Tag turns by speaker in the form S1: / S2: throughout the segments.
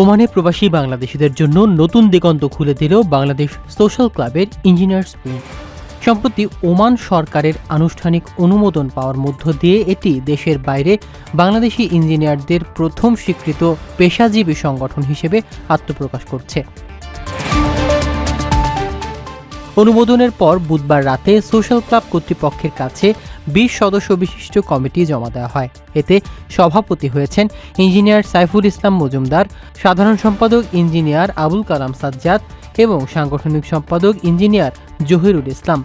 S1: ওমানে প্রবাসী বাংলাদেশিদের জন্য নতুন দিগন্ত খুলে দিল বাংলাদেশ সোশ্যাল ক্লাবের ইঞ্জিনিয়ার্স উইং সম্প্রতি ওমান সরকারের আনুষ্ঠানিক অনুমোদন পাওয়ার মধ্য দিয়ে এটি দেশের বাইরে বাংলাদেশি ইঞ্জিনিয়ারদের প্রথম স্বীকৃত পেশাজীবী সংগঠন হিসেবে আত্মপ্রকাশ করছে। অনুমোদনের পর বুধবার রাতে সোশ্যাল ক্লাব কর্তৃপক্ষের কাছে বিশ সদস্য বিশিষ্ট কমিটি জমা দেওয়া হয়। এতে সভাপতি হয়েছেন ইঞ্জিনিয়ার সাইফুল ইসলাম মজুমদার, সাধারণ সম্পাদক ইঞ্জিনিয়ার আবুল কালাম সাজ্জাদ এবং সাংগঠনিক সম্পাদক ইঞ্জিনিয়ার জহিরুল ইসলাম।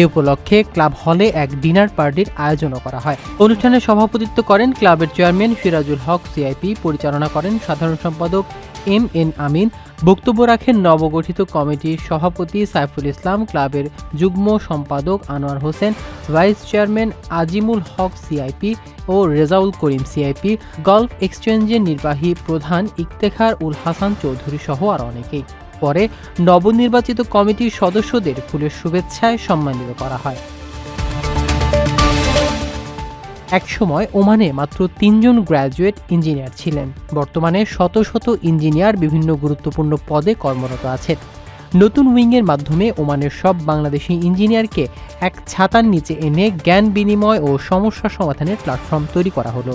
S1: এ উপলক্ষে ক্লাব হলে এক ডিনার পার্টির আয়োজনও করা হয়। অনুষ্ঠানে সভাপতিত্ব করেন ক্লাবের চেয়ারম্যান সিরাজুল হক, সিআইপি পরিচালনা করেন সাধারণ সম্পাদক এম এন আমিন। বক্তব্য রাখেন নবগঠিত কমিটির সভাপতি সাইফুল ইসলাম, ক্লাবের যুগ্ম সম্পাদক Anwar Hossain, vice chairman Azimul Haque, CIP ও রেজাউল করিম, সিআইপি। গল্ফ এক্সচেঞ্জের নির্বাহী প্রধান ইফতেখার উল হাসান চৌধুরী সহ আর অনেকেই। পরে নবনির্বাচিত কমিটির সদস্যদের ফুলের শুভেচ্ছায় সম্মানিত করা হয়। একসময় ওমানে মাত্র তিনজন গ্র্যাজুয়েট ইঞ্জিনিয়ার ছিলেন। বর্তমানে শত শত ইঞ্জিনিয়ার বিভিন্ন গুরুত্বপূর্ণ পদে কর্মরত আছেন। নতুন উইংয়ের মাধ্যমে ওমানের সব বাংলাদেশি ইঞ্জিনিয়ারকে এক ছাতার নিচে এনে জ্ঞান বিনিময় ও সমস্যা সমাধানের প্ল্যাটফর্ম তৈরি করা হলো।